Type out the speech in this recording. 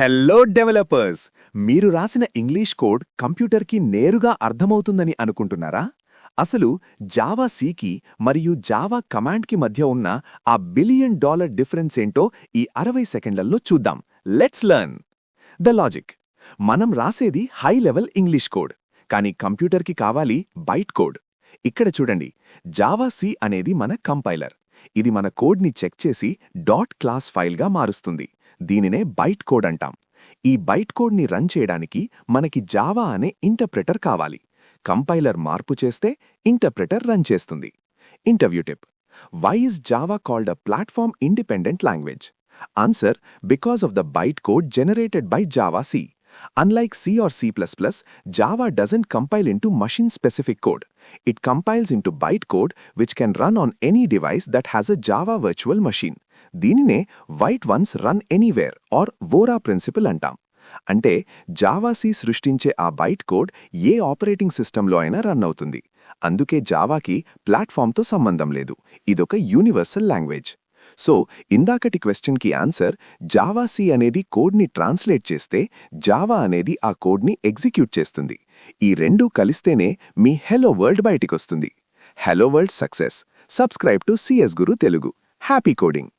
Hello developers మీరు రాసిన English code కంప్యూటర్కి నేరుగా అర్థమవుతుందని అనుకుంటున్నారా? అసలు జావా సీకి మరియు జావా కమాండ్కి మధ్య ఉన్న ఆ బిలియన్ డాలర్ డిఫరెన్స్ ఏంటో ఈ అరవై సెకండ్లలో చూద్దాం. లెట్స్ లెర్న్ ద లాజిక్ మనం రాసేది హై లెవెల్ ఇంగ్లీష్ కోడ్ కానీ కంప్యూటర్కి కావాలి బైట్ కోడ్ ఇక్కడ చూడండి జావా సి అనేది మన కంపైలర్. ఇది మన కోడ్ని చెక్ చేసి డాట్ క్లాస్ ఫైల్గా మారుస్తుంది. దీనినే బైట్ కోడ్ అంటాం. ఈ బైట్ కోడ్ని రన్ చేయడానికి మనకి జావా అనే ఇంటర్ప్రెటర్ కావాలి. కంపైలర్ మార్పు చేస్తే ఇంటర్ప్రెటర్ రన్ చేస్తుంది. Interview tip. Why why is Java called a platform independent language answer because of the byte code generated by javac unlike C or C plus plus Java doesn't compile into machine specific code it compiles into byte code which can run on any device that has a Java virtual machine దీనినే write once run anywhere or Vora principle అంటాం. అంటే జావాసి సృష్టించే ఆ byte code ఏ operating సిస్టంలో అయినా run అవుతుంది. అందుకే జావాకి ప్లాట్ఫామ్తో సంబంధం లేదు. ఇదొక యూనివర్సల్ లాంగ్వేజ్. సో ఇందాకటి క్వశ్చన్కి ఆన్సర్ జావాసి అనేది కోడ్ని ట్రాన్స్లేట్ చేస్తే జావా అనేది ఆ కోడ్ని ఎగ్జిక్యూట్ చేస్తుంది. ఈ రెండూ కలిస్తేనే మీ hello world బయటికొస్తుంది. Hello world success. Subscribe to CS Guru Telugu. Happy coding.